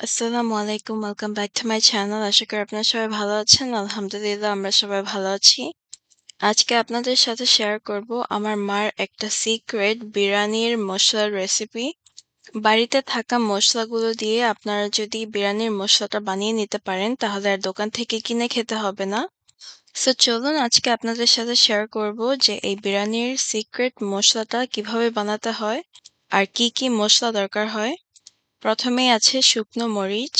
আসসালামু আলাইকুম। Welcome back to my channel. আশা করি আপনারা সবাই ভালো আছেন। আলহামদুলিল্লাহ, আমরা সবাই ভালো আছি। আজকে আপনাদের সাথে শেয়ার করব আমার মার একটা সিক্রেট বিরিয়ানির মশলার রেসিপি। বাড়িতে থাকা মশলাগুলো দিয়ে আপনারা যদি বিরিয়ানির মশলাটা বানিয়ে নিতে পারেন, তাহলে আর দোকান থেকে কিনে খেতে হবে না। সো চলুন আজকে আপনাদের সাথে শেয়ার করব যে এই বিরিয়ানির সিক্রেট মশলাটা কীভাবে বানাতে হয়, আর কি কি মশলা দরকার হয়। প্রথমেই আছে শুকনো মরিচ।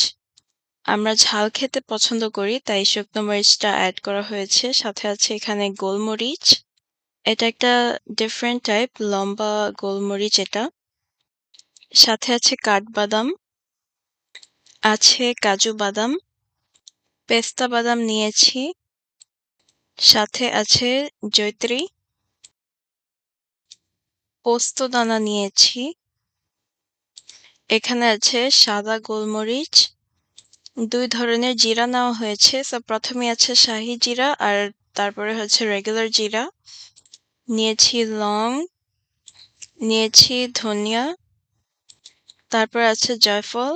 আমরা ঝাল খেতে পছন্দ করি, তাই শুকনো মরিচটা অ্যাড করা হয়েছে। সাথে আছে এখানে গোলমরিচ। এটা একটা ডিফারেন্ট টাইপ লম্বা গোলমরিচ এটা। সাথে আছে কাঠবাদাম। আছে কাজু বাদাম। পেস্তা বাদাম নিয়েছি। সাথে আছে জৈত্রী পোস্ত দানা নিয়েছি। এখানে আছে সাদা গোলমরিচ। দুই ধরনের জিরা নেওয়া হয়েছে। সো প্রথমে আছে শাহি জিরা আর তারপরে হচ্ছে রেগুলার জিরা। নিয়েছি লং, নিয়েছি ধনিয়া, তারপর আছে জয়ফল,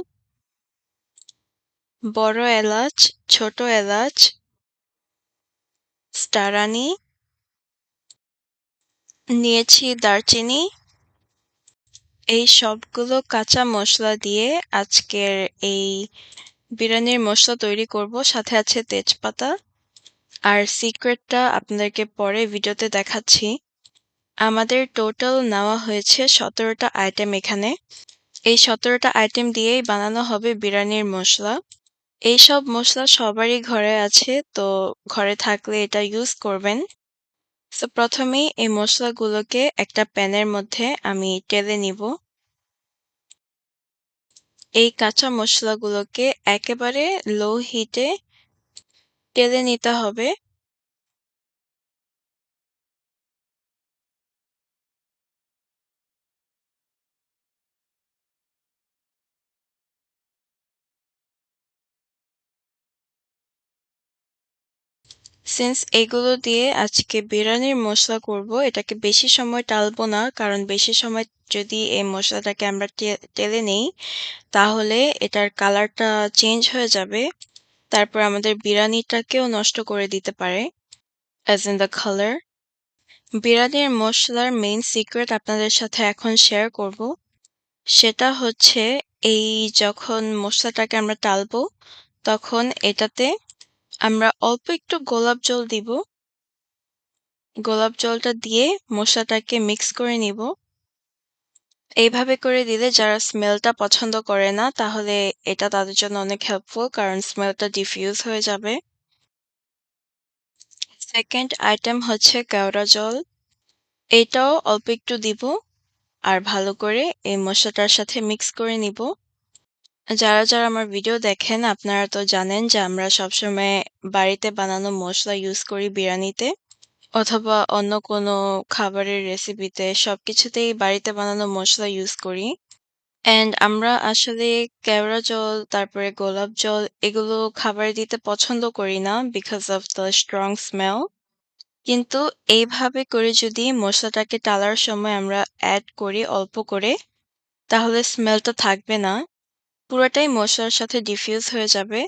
বড় এলাচ, ছোট এলাচ, স্টারানি, নিয়েছি দারচিনি। এই সবগুলো কাঁচা মশলা দিয়ে আজকের এই বিরিয়ানির মশলা তৈরি করব। সাথে আছে তেজপাতা। আর সিক্রেটটা আপনাদেরকে পরে ভিডিওতে দেখাচ্ছি। আমাদের টোটাল নেওয়া হয়েছে সতেরোটা আইটেম এখানে। এই সতেরোটা আইটেম দিয়েই বানানো হবে বিরিয়ানির মশলা। এই সব মশলা সবারই ঘরে আছে, তো ঘরে থাকলে এটা ইউজ করবেন। তো প্রথমেই এই মশলাগুলোকে একটা প্যানের মধ্যে আমি টেলে নিব। এই কাঁচা মশলাগুলোকে একেবারে লো হিটে টেলে নিতে হবে। সিন্স এগুলো দিয়ে আজকে বিরিয়ানির মশলা করব, এটাকে বেশি সময় টালবো না, কারণ বেশি সময় যদি এই মশলাটাকে আমরা টেলে নেই, তাহলে এটার কালারটা চেঞ্জ হয়ে যাবে। তারপর আমাদের বিরিয়ানিটাকেও নষ্ট করে দিতে পারে অ্যাজ ইন দ্য কালার বিরিয়ানির মশলার মেইন সিক্রেট আপনাদের সাথে এখন শেয়ার করব। সেটা হচ্ছে, এই যখন মশলাটাকে আমরা টালবো, তখন এটাতে আমরা অল্প একটু গোলাপ জল দিব। গোলাপ জলটা দিয়ে মশলাটাকে মিক্স করে নিব। এইভাবে করে দিলে যারা স্মেলটা পছন্দ করে না, তাহলে এটা তাদের জন্য অনেক হেল্পফুল কারণ স্মেলটা ডিফিউজ হয়ে যাবে। সেকেন্ড আইটেম হচ্ছে কেওড়া জল। এটাও অল্প একটু দিব, আর ভালো করে এই মশলাটার সাথে মিক্স করে নিব। যারা যারা আমার ভিডিও দেখেন, আপনারা তো জানেন যে আমরা সবসময় বাড়িতে বানানো মশলা ইউজ করি বিরিয়ানিতে অথবা অন্য কোনো খাবারের রেসিপিতে সবকিছুতেই বাড়িতে বানানো মশলা ইউজ করি। অ্যান্ড আমরা আসলে কেওড়া জল, তারপরে গোলাপ জল এগুলো খাবারে দিতে পছন্দ করি না because of the strong smell কিন্তু এইভাবে করে যদি মশলাটাকে টালার সময় আমরা অ্যাড করি অল্প করে, তাহলে স্মেলটা থাকবে না। পুরোটাই মশলার সাথে ডিফিউজ হয়ে যাবে।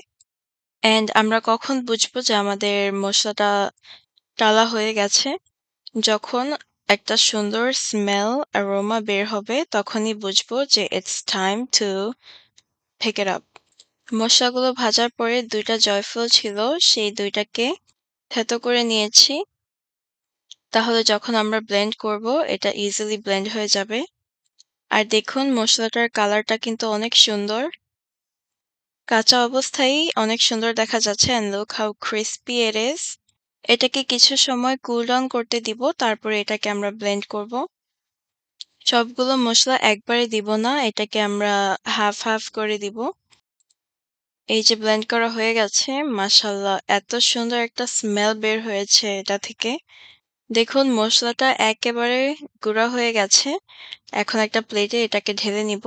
অ্যান্ড আমরা কখন বুঝব যে আমাদের মশলাটা টালা হয়ে গেছে? যখন একটা সুন্দর স্মেল অ্যারোমা বের হবে, তখনই বুঝব যে it's time to eat up মশলাগুলো ভাজার পরে দুইটা জয়ফল ছিল, সেই দুইটাকে থেতো করে নিয়েছি। তাহলে যখন আমরা ব্লেন্ড করব, এটা ইজিলি ব্লেন্ড হয়ে যাবে। আর দেখুন, মশলাটার কালারটা কিন্তু অনেক সুন্দর। কাঁচা অবস্থায় অনেক সুন্দর দেখা যাচ্ছে অ্যান্ড লুক হাউ ক্রিস্পি এর ইজ এটাকে কিছু সময় কুল ডাউন করতে দিব, তারপরে এটাকে আমরা ব্লেন্ড করব। সবগুলো মশলা একবারে দিব না, এটাকে আমরা হাফ হাফ করে দিব। এই যে ব্লেন্ড করা হয়ে গেছে মাসাল্লাহ এত সুন্দর একটা স্মেল বের হয়েছে এটা থেকে। দেখুন, মশলাটা একেবারে গুঁড়া হয়ে গেছে। এখন একটা প্লেটে এটাকে ঢেলে নিব।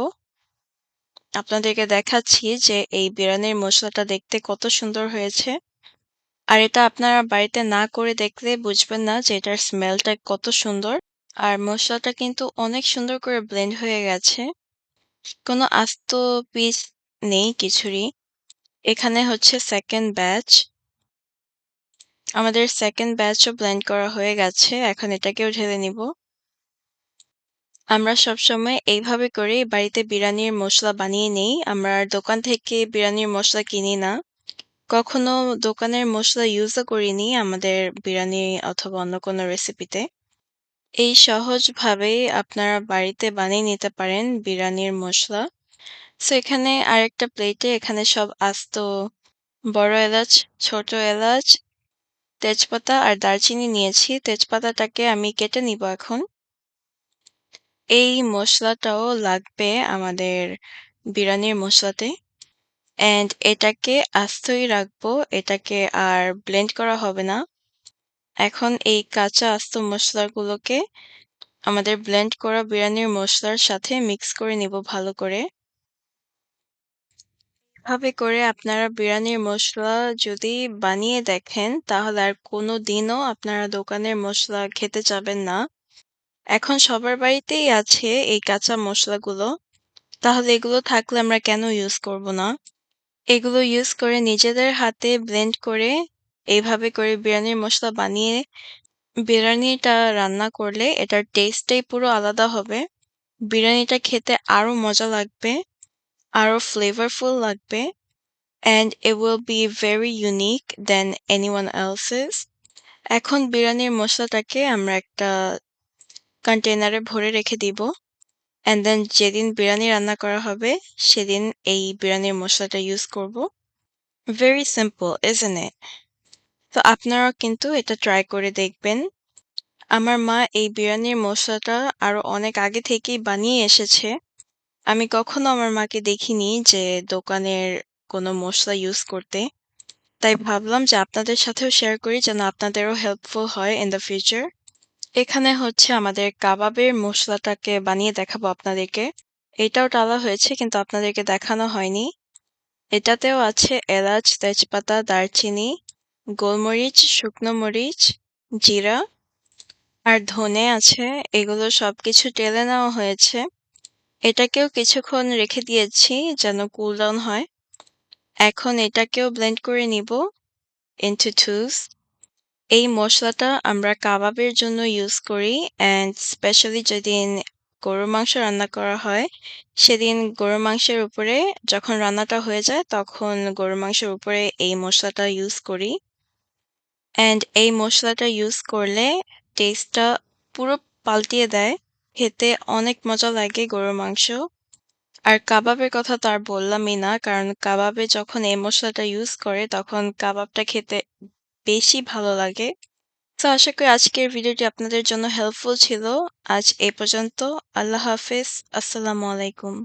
আপনাদেরকে দেখাচ্ছি যে এই বিরিয়ানির মশলাটা দেখতে কত সুন্দর হয়েছে। আর এটা আপনারা বাড়িতে না করে দেখলে বুঝবেন না যে এটার স্মেলটা কত সুন্দর। আর মশলাটা কিন্তু অনেক সুন্দর করে ব্লেন্ড হয়ে গেছে। কোনো আস্ত পিস নেই, কিছুরই। এখানে হচ্ছে সেকেন্ড ব্যাচ। আমাদের সেকেন্ড ব্যাচও ব্লেন্ড করা হয়ে গেছে। এখন এটাকেও ঢেলে নিব। আমরা সবসময় এইভাবে করেই বাড়িতে বিরিয়ানির মশলা বানিয়ে নেই। আমরা দোকান থেকে বিরিয়ানির মশলা কিনি না। কখনো দোকানের মশলা ইউজও করিনি আমাদের বিরিয়ানি অথবা অন্য কোনো রেসিপিতে। এই সহজভাবেই আপনারা বাড়িতে বানিয়ে নিতে পারেন বিরিয়ানির মশলা সো এখানে আরেকটা প্লেটে এখানে সব আস্ত বড় এলাচ, ছোট এলাচ, তেজপাতা আর দারচিনি নিয়েছি। তেজপাতাটাকে আমি কেটে নিব এখন। এই মশলাটাও লাগবে আমাদের বিরিয়ানির মশলাতে অ্যান্ড এটাকে আস্তই রাখব। এটাকে আর ব্লেন্ড করা হবে না। এখন এই কাঁচা আস্ত মশলাগুলোকে আমাদের ব্লেন্ড করা বিরিয়ানির মশলার সাথে মিক্স করে নিব ভালো করে। এভাবে করে আপনারা বিরিয়ানির মসলা যদি বানিয়ে দেখেন তাহলে আর কোনো দিনও আপনারা দোকানের মসলা খেতে যাবেন না। এখন সবার বাড়িতেই আছে এই কাঁচা মসলাগুলো। তাহলে এগুলো থাকলে আমরা কেন ইউজ করব না? এগুলো ইউজ করে নিজেদের হাতে ব্লেন্ড করে এইভাবে করে বিরিয়ানির মসলা বানিয়ে বিরিয়ানিটা রান্না করলে এটার টেস্টটাই পুরো আলাদা হবে। বিরিয়ানিটা খেতে আরও মজা লাগবে, আরও ফ্লেভারফুল লাগবে and it will be very unique than anyone else's. এখন বিরিয়ানির মসলাটাকে আমরা একটা কন্টেনারে ভরে রেখে দিব। অ্যান্ড দেন যেদিন বিরিয়ানি রান্না করা হবে সেদিন এই বিরিয়ানির মসলাটা ইউজ করব। Very simple, isn't it? তো আপনারাও কিন্তু এটা ট্রাই করে দেখবেন। আমার মা এই বিরিয়ানির মশলাটা আরও অনেক আগে থেকেই বানিয়ে এসেছে। আমি কখনো আমার মাকে দেখিনি যে দোকানের কোনো মসলা ইউজ করতে। তাই ভাবলাম যে আপনাদের সাথেও শেয়ার করি যেন আপনাদেরও হেল্পফুল হয় ইন দ্য ফিউচার। এখানে হচ্ছে আমাদের কাবাবের মসলাটাকে বানিয়ে দেখাবো আপনাদেরকে। এটাও ডালা হয়েছে কিন্তু আপনাদেরকে দেখানো হয়নি। এটাতেও আছে এলাচ, তেজপাতা, দারচিনি, গোলমরিচ, শুকনো মরিচ, জিরা আর ধনে আছে। এগুলো সবকিছু টেলে নেওয়া হয়েছে। এটাকেও কিছুক্ষণ রেখে দিয়েছি যেন কুল ডাউন হয়। এখন এটাকেও ব্লেন্ড করে নিব into twos. এই মশলাটা আমরা কাবাবের জন্য ইউজ করি অ্যান্ড স্পেশালি যেদিন গরুর মাংস রান্না করা হয়, সেদিন গরুর মাংসের উপরে যখন রান্নাটা হয়ে যায় তখন গরুর মাংসের উপরে এই মশলাটা ইউজ করি। অ্যান্ড এই মশলাটা ইউজ করলে টেস্টটা পুরো পাল্টিয়ে দেয়। খেতে অনেক মজা লাগে গরুর মাংস। আর কাবাবের কথা তো আর বললামই না, কারণ কাবাবে যখন এই মশলাটা ইউজ করে তখন কাবাবটা খেতে বেশি ভালো লাগে। তো আশা করি আজকের ভিডিওটি আপনাদের জন্য হেল্পফুল ছিল। আজ এ পর্যন্ত। আল্লাহ হাফেজ। আসসালামু আলাইকুম।